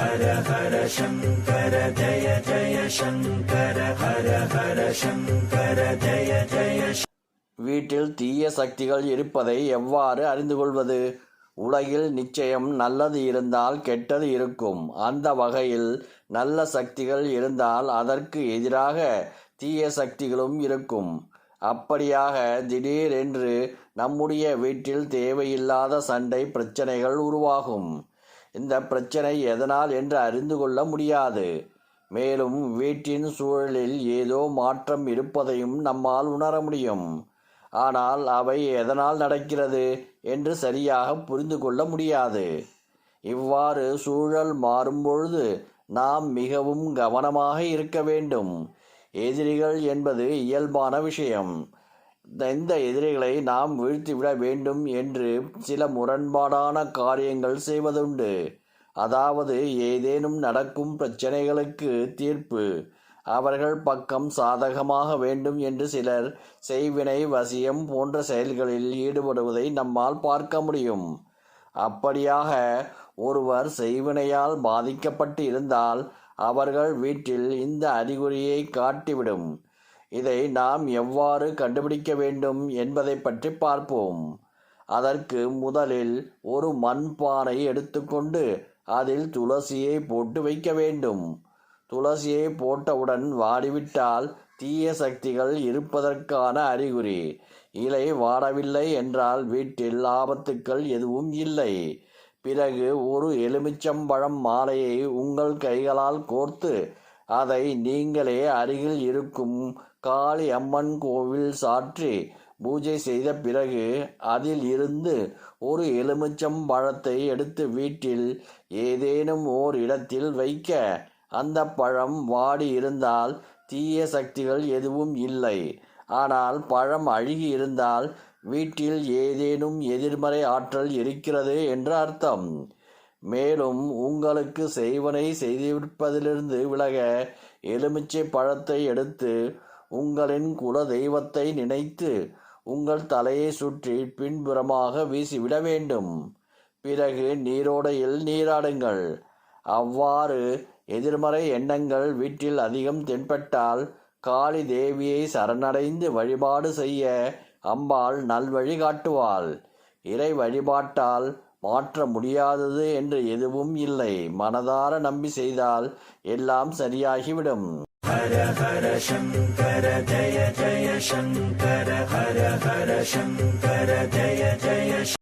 ஹர ஹர சங்கர ஜய ஜய சங்கர ஹர ஹர சங்கர ஜய ஜய வீட்டில் தீய சக்திகள் இருப்பதை எவ்வாறு அறிந்து கொள்வது? உலகில் நிச்சயம் நல்லது இருந்தால் கெட்டது இருக்கும். அந்த வகையில் நல்ல சக்திகள் இருந்தால் அதற்கு எதிராக தீய சக்திகளும் இருக்கும். அப்படியாக திடீரென்று நம்முடைய வீட்டில் தேவையில்லாத சண்டை பிரச்சனைகள் உருவாகும். இந்த பிரச்சனை எதனால் என்று அறிந்து கொள்ள முடியாது. மேலும் வீட்டின் சூழலில் ஏதோ மாற்றம் இருப்பதையும் நம்மால் உணர முடியும். ஆனால் அவை எதனால் நடக்கிறது என்று சரியாக புரிந்து கொள்ள முடியாது. இவ்வாறு சூழல் மாறும்பொழுது நாம் மிகவும் கவனமாக இருக்க வேண்டும். எதிரிகள் என்பது இயல்பான விஷயம். இந்த எதிரிகளை நாம் வீழ்த்திவிட வேண்டும் என்று சில முரண்பாடான காரியங்கள் செய்வதுண்டு. அதாவது ஏதேனும் நடக்கும் பிரச்சனைகளுக்கு தீர்ப்பு. அவர்கள் பக்கம் சாதகமாக வேண்டும் என்று சிலர் செய்வினை வசியம் போன்ற செயல்களில் ஈடுபடுவதை நம்மால் பார்க்க முடியும். அப்படியாக ஒருவர் செய்வினையால் பாதிக்கப்பட்டு இருந்தால் அவர்கள் வீட்டில் இந்த அறிகுறியை காட்டிவிடும். இதை நாம் எவ்வாறு கண்டுபிடிக்க வேண்டும் என்பதை பற்றி பார்ப்போம். அதற்கு முதலில் ஒரு மண்பானை எடுத்துக்கொண்டு அதில் துளசியை போட்டு வைக்க வேண்டும். துளசியை போட்டவுடன் வாடிவிட்டால் தீய சக்திகள் இருப்பதற்கான அறிகுறி. இலை வாடவில்லை என்றால் வீட்டில் ஆபத்துக்கள் எதுவும் இல்லை. பிறகு ஒரு எலுமிச்சம்பழம் மாலையை உங்கள் கைகளால் கோர்த்து அதை நீங்களே அருகில் இருக்கும் காளி அம்மன் கோவில் சாற்றி பூஜை செய்த பிறகு அதில் இருந்து ஒரு எலுமிச்சம் பழத்தை எடுத்து வீட்டில் ஏதேனும் ஓர் இடத்தில் வைக்க அந்த பழம் வாடி இருந்தால் தீய சக்திகள் எதுவும் இல்லை. ஆனால் பழம் அழுகி இருந்தால் வீட்டில் ஏதேனும் எதிர்மறை ஆற்றல் இருக்கிறது என்று அர்த்தம். மேலும் உங்களுக்கு செய்வனை செய்திருப்பதிலிருந்து விலக எலுமிச்சை பழத்தை எடுத்து உங்களின் குல தெய்வத்தை நினைத்து உங்கள் தலையை சுற்றி பின்புறமாக வீசிவிட வேண்டும். பிறகு நீரோடையில் நீராடுங்கள். அவ்வாறு எதிர்மறை எண்ணங்கள் வீட்டில் அதிகம் தென்பட்டால் காளி தேவியை சரணடைந்து வழிபாடு செய்ய அம்பாள் நல்வழி காட்டுவாள். இறை வழிபாட்டால் மாற்ற முடியாதது என்று எதுவும் இல்லை. மனதார நம்பி செய்தால் எல்லாம் சரியாகிவிடும். ஹர ஹர சங்கர ஜய ஜய சங்கர ஹர ஹர சங்கர ஜய ஜய